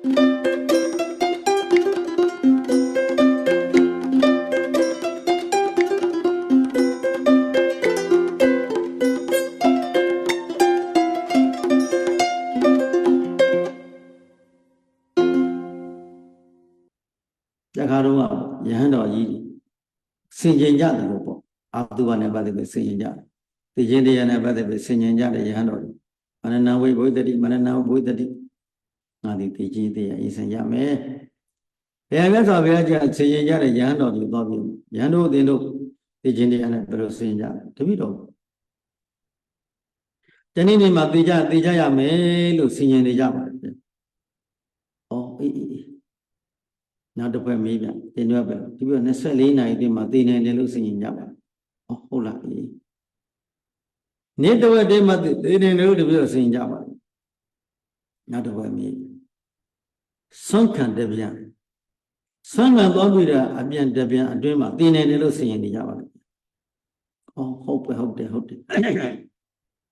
တခါတော့ယဟန်တော်ကြီးဆင်ခြင်ကြတယ်လို့ပေါ့အာတုဘနဲ့ပတ်သက်ပြီးဆင်ခြင်ကြတယ်သိချင်းတရားနဲ့ပတ်သက်ပြီးဆင်ခြင်ကြတယ်ယဟန်တော်ကြီးမနနာဝိဘုဒ္ဓတိမနနာဝိဘုဒ္ဓတိ ငါဒီသိချင်းတရားအရင်ကြမယ်ဘုရားမြတ်စွာဘုရားကြီးဆင်ခြင်ကြတဲ့ယဟန်တော်ကြီးသွားပြီးယဟန်တို့အသင်တို့သိချင်းတရားနဲ့ဘယ်လိုဆင်ခြင်ကြလဲတပိတော်တနေ့နေ့မှာသိကြသိကြရမယ်လို့ဆင်ခြင်နေကြပါတယ်။အော်အေးအေးအေးနောက်တစ်ဖက်မေးပြန်တင်ရွက်ပဲဒီပြ24နာရီတည်းမှာသိနေတယ်လို့ဆင်ခြင်ကြပါ။အော်ဟုတ်လားအေးနေ့တစ်ဝက်တည်းမှာသိနေတယ်လို့တပြည့်ဆင်ခြင်ကြပါ နောက်တစ်ဖက်မေးဆုံးခံတပြန်ဆုံးခံသွားပြီးတာအပြန်တပြန်အတွင်းမှာသိနေတယ်လို့ဆင်ခြင်နေကြပါလား။အော်ဟုတ်ပဲဟုတ်တယ်ဟုတ်တယ်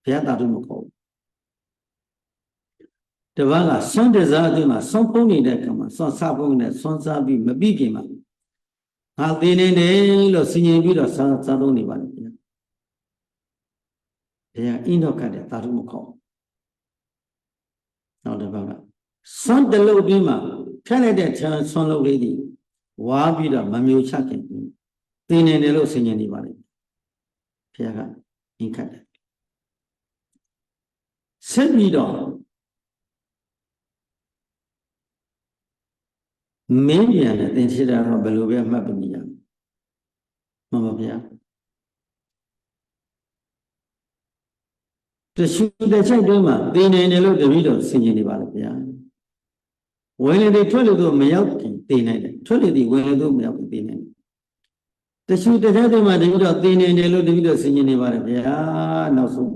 ဘုရားတာတို့မခေါ်ဘူးတပန်းကစွန့်တစားအတွင်းမှာစွန့်ဖုံးနေတဲ့ကံမှာစွန့်စားဖုံးနေစွန့်စားပြီးမပြီးပြင်မှာငါသိနေတယ်လို့ဆင်ញင်ပြီးတော့စားစားသုံးနေပါလိမ့်မယ်ဘုရားအင်းတော့ကတ်တယ်တာတို့မခေါ်ဘူး နောက်တစ်ပတ်ကစွန့်တလို့အတွင်းမှာဖျက်လိုက်တဲ့ခြံစွန့်လို့လေးဒီဝါပြီးတော့မမျိုးချခင်သိနေတယ်လို့ဆင်ញင်နေပါလိမ့်ဘုရားကအင်းခတ်တယ်ဆက်ပြီးတော့မင်းပြန်တဲ့သင်ရှိတာတော့ဘယ်လိုပဲမှတ်ပြီးနေရမှန်ပါဗျာ တရှိတဲ့ချက်တွင်းမှာသင်နေတယ်လို့တပည့်တော်ဆင်ခြင်နေပါလေဗျာဝင်လေတွေထွက်လေတော့မရောက်ခင်သင်နိုင်တယ်ထွက်လေတွေဝင်လေတော့မရောက်ခင်သင်နိုင်တယ်တရှိတဲ့ချက်တွင်းမှာတပည့်တော်သင်နေတယ်လို့တပည့်တော်ဆင်ခြင်နေပါလေဗျာနောက်ဆုံး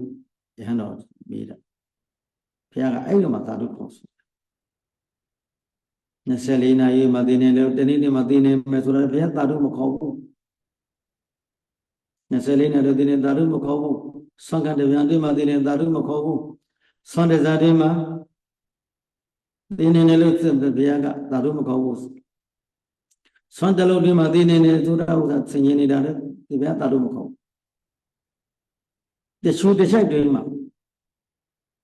ယဟန်တော်မေးတာဘုရားကအဲ့လိုမှသာဓုခေါ်ဆို24နာရီမှသိနေလို့တနေ့နေ့မှသိနေမယ်ဆိုတော့ဘုရားသာဓုမခေါ်ဘူး24နာရီသိနေသာဓုမခေါ်ဘူး ဆွမ်းကတပြန်တွေ့မှသိနေသာဓုမခေါ်ဘူးဆွမ်းတစားတွေမှသိနေတယ်လို့ဘုရားကသာဓုမခေါ်ဘူးဆွမ်းတလုံးတွေမှသိနေတယ်ဆိုတာဥစ္စာဆင်ញင်နေတာလေဒီဘုရားသာဓုမခေါ်ဘူးတချို့တစ်ချက်တွေမှ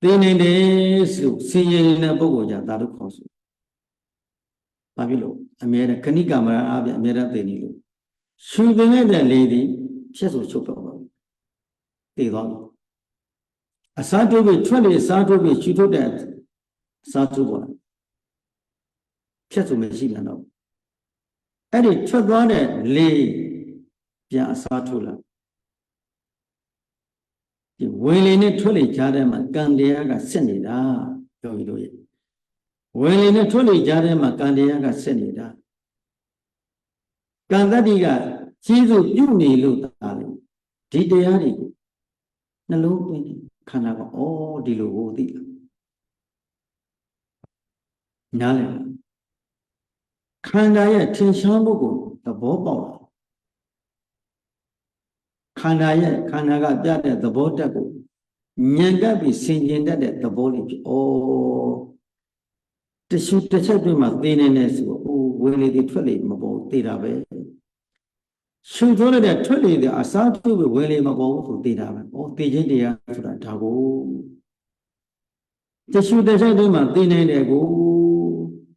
သိနေတယ်ဆိုဆင်ញင်နေတဲ့ပုဂ္ဂိုလ်ကြသာဓုခေါ်ဆိုဘာဖြစ်လို့အမြဲတမ်းခဏိကမရအပြအမြဲတမ်းသိနေလို့ရှူပင်တဲ့လေသည်ဖြစ်ဆိုချုပ်တော့ပါဘူး သိသွားပြီအစားထိုးပြီးထွက်လေအစားထိုးပြီးရှူထုတ်တဲ့အစားထိုးပေါ်လာဖြစ်ဆိုမရှိပြန်တော့အဲ့ဒီထွက်သွားတဲ့လေပြန်အစားထိုးလာဒီဝင်လေနဲ့ထွက်လေကြားထဲမှာကံတရားကစစ်နေတာပြောပြီးလို့ရဝင်လေနဲ့ထွက်လေကြားထဲမှာကံတရားကစစ်နေတာကံတတ္တိကကြီးစုပြုနေလို့တာလေဒီတရားတွေ နှလုံးသွင်းခန္ဓာကဩဒီလိုကိုသိလားနားလည်လားခန္ဓာရဲ့ထင်ရှားမှုကိုသဘောပေါက်လာခန္ဓာရဲ့ခန္ဓာကပြတဲ့သဘောတက်ကိုဉာဏ်တက်ပြီးဆင်ခြင်တတ်တဲ့သဘောလေးဖြစ်ဩတရှုတစ်ချက်တွင်းမှာသိနေနေဆိုအိုးဝင်လေဒီထွက်လေမပေါ်သိတာပဲ ရှုထိုးလိုက်တဲ့ထွက်လေဒီအစားထိုးပြီးဝင်လေမပေါ်ဘူးဆိုသိတာပဲဩသိချင်းတရားဆိုတာဒါကိုတရှုတစ်ချက်တွင်းမှာသိနေတဲ့ကို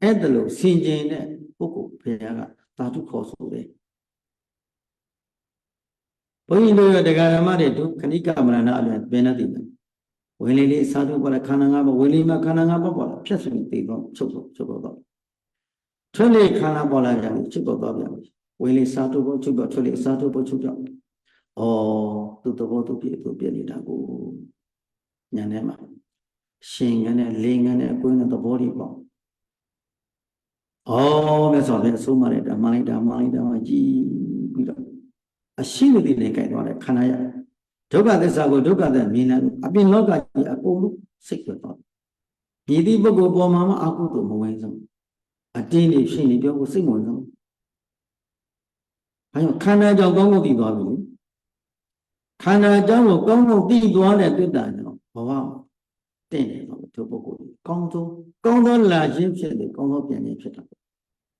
အဲ့ဒါလို့ဆင်ခြင်တဲ့ပုဂ္ဂိုလ်ဘုရားကသာဓုခေါ်ဆိုတယ်ဘုန်းကြီးတို့ရတရားဓမ္မတွေတို့ခဏိကမရဏအပြင်ပင်နေသိတယ်ဝင်လေလေးစားထုတ်ပါလားခန္ဓာငါးပါးဝင်လေမှာခန္ဓာငါးပါးပေါ်လာဖြတ်ဆိုရင်သိတော့ချုပ်တော့ချုပ်တော့ထွက်လေခန္ဓာပေါ်လာပြန်ချုပ်တော့တော့ပြန် ဝင်လေစားထုတ်ဖို့ချုပ်တော့ထွက်လေစားထုတ်ဖို့ချုပ်တော့ဩသူ့သဘောသူပြည့်သူပြည့်နေတာကိုညာထဲမှာရှင်ငန်းနဲ့လေငန်းနဲ့အကွင်းနဲ့သဘောတွေပေါ့ဩမြတ်စွာဘုရားအဆုံးမလိုက်တာမှန်လိုက်တာမှန်လိုက်တာမှကြည်ပြီးတော့အရှိမသိနေကြိုက်သွားတယ်ခန္ဓာရဒုက္ခသစ္စာကိုဒုက္ခသက်မြင်တယ်အပြင်လောကကြီးအကုန်လုံးစိတ်ပြသွားမြည်သည့်ပုဂ္ဂိုလ်ပေါ်မှာမအကုသို့မဝင်ဆုံးအတင်းနေဖြစ်နေပြောဖို့စိတ်ဝင်ဆုံး ဘာကြောင့်ခန္ဓာကြောင့်ကောင်းကောင်းသိသွားပြီလေခန္ဓာကြောင့်ကိုကောင်းကောင်းသိသွားတဲ့တွေ့တာကြောင့်ဘဝတင့်တယ်တော့သူပုဂ္ဂိုလ်ကြီးကောင်းသောကောင်းသောလာခြင်းဖြစ်တယ်ကောင်းသောပြန်ခြင်းဖြစ်တာပေါ့